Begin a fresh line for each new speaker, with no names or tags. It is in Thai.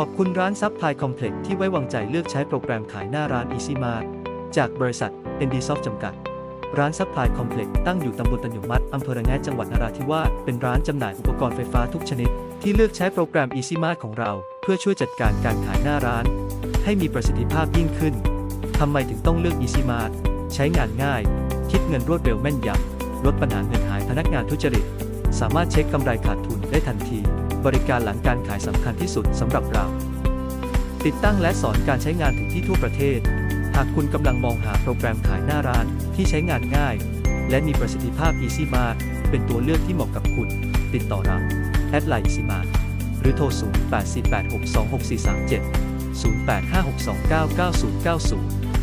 ขอบคุณร้านซับพลายคอมเพล็กที่ไว้วางใจเลือกใช้โปรแกรมขายหน้าร้าน Easy Mart จากบริษัท ND Soft จำกัด ร้านซัพพลายคอมเพล็กตั้งอยู่ตำบลตันยงมัดอำเภอระแงะจังหวัดนราธิวาสเป็นร้านจำหน่ายอุปกรณ์ไฟฟ้าทุกชนิด ที่เลือกใช้โปรแกรม Easy Mart ของเรา เพื่อช่วยจัดการการขายหน้าร้าน ให้มีประสิทธิภาพยิ่งขึ้นทำไมถึงต้องเลือก Easy Mart ใช้งานง่าย คิดเงินรวดเร็วแม่นยำลดปัญหาเงินหายพนักงานทุจริต สามารถเช็คกำไรขาดทุนได้ทันที บริการหลังการขายสำคัญที่สุดสำหรับเรา ติดตั้งและสอนการใช้งานถึงที่ทั่วประเทศ หากคุณกำลังมองหาโปรแกรมขายหน้าร้านที่ใช้งานง่าย และมีประสิทธิภาพ Easy Mart เป็นตัวเลือกที่เหมาะกับคุณ ติดต่อเราแอดไลน์ Easy Mart หรือโทร 0848626437 0856299090